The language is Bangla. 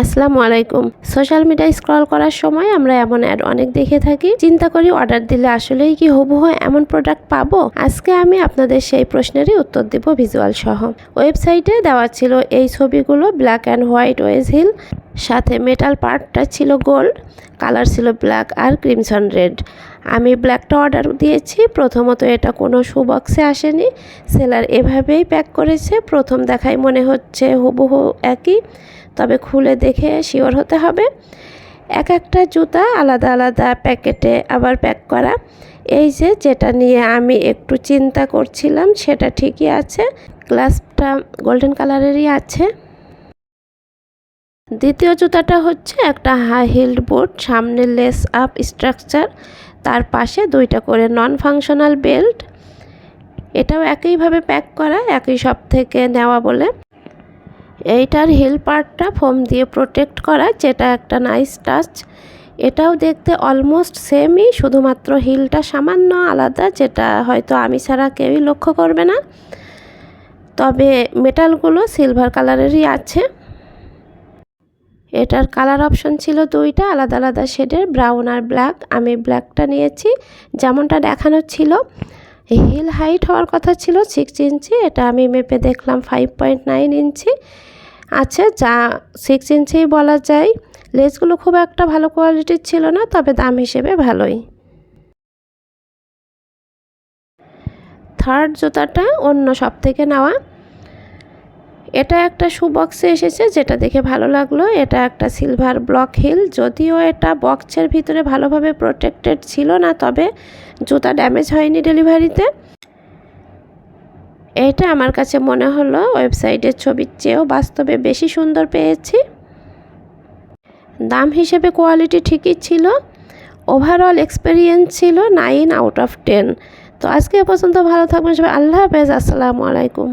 আসসালামু আলাইকুম। সোশ্যাল মিডিয়া স্ক্রল করার সময় আমরা এমন অ্যাড অনেক দেখে থাকি। চিন্তা করি অর্ডার দিলে আসলেই কি হবু হয় এমন প্রোডাক্ট পাবো? আজকে আমি আপনাদের সেই প্রশ্নেরই উত্তর দেব ভিজুয়াল সহ। ওয়েবসাইটে দেওয়া ছিল এই ছবিগুলো black and white wedge heel সাথে মেটাল পার্টটা ছিল গোল্ড কালার ছিল ব্ল্যাক আর ক্রিমসন রেড আমি ব্ল্যাকটা অর্ডার দিয়েছি, প্রথমত এটা কোনো শু বক্সে আসেনি। সেলার এভাবেই প্যাক করেছে, প্রথম দেখায় মনে হচ্ছে হুবহু একই, তবে খুলে দেখে শিওর হতে হবে। এক একটা জুতা আলাদা আলাদা প্যাকেটে আবার প্যাক করা। এই যে যেটা নিয়ে আমি একটু চিন্তা করছিলাম, সেটা ঠিকই আছে। গ্লাসটা গোল্ডেন কালারেরই আছে। দ্বিতীয় জুতাটা হচ্ছে একটা হাই হিল্ড বুট সামনে লেস আপ স্ট্রাকচার তার পাশে দুইটা করে নন ফাংশনাল বেল্ট এটাও একইভাবে প্যাক করা, একই সব থেকে নেওয়া বলে। এইটার হিল পার্টটা ফোম দিয়ে প্রোটেক্ট করা, যেটা একটা নাইস টাচ এটাও দেখতে অলমোস্ট সেমই শুধুমাত্র হিলটা সামান্য আলাদা, যেটা হয়তো আমি ছাড়া কেউই লক্ষ্য করবে না। তবে মেটালগুলো সিলভার কালারেরই আছে। এটার কালার অপশন ছিল দুইটা, আলাদা আলাদা শেডের ব্রাউন আর ব্ল্যাক আমি ব্ল্যাকটা নিয়েছি, যেমনটা দেখানো ছিল। হিল হাইট হওয়ার কথা ছিল সিক্স ইঞ্চি এটা আমি মেপে দেখলাম ফাইভ পয়েন্ট নাইন ইঞ্চি আছে যা সিক্স ইঞ্চি বলা যায়। লেসগুলো খুব একটা ভালো কোয়ালিটির ছিল না, তবে দাম হিসেবে ভালোই। থার্ড জুতাটা অন্য সব থেকে নেওয়া। এটা একটা শু বক্সে এসেছে, যেটা দেখে ভালো লাগল। এটা একটা সিলভার ব্লক হিল যদিও এটা বক্সের ভিতরে ভালোভাবে প্রোটেক্টেড ছিল না, তবে জুতা ড্যামেজ হয়নি ডেলিভারিতে। এটা আমার কাছে মনে হলো, ওয়েবসাইটের ছবির চেয়েও বাস্তবে বেশি সুন্দর পেয়েছি। দাম হিসেবে কোয়ালিটি ঠিকই ছিল। ওভারঅল এক্সপিরিয়েন্স ছিল নাইন আউট অফ টেন তো আজকে পর্যন্ত ভালো থাকবেন সবাই। আল্লাহ হাফেজ, আসসালামু আলাইকুম।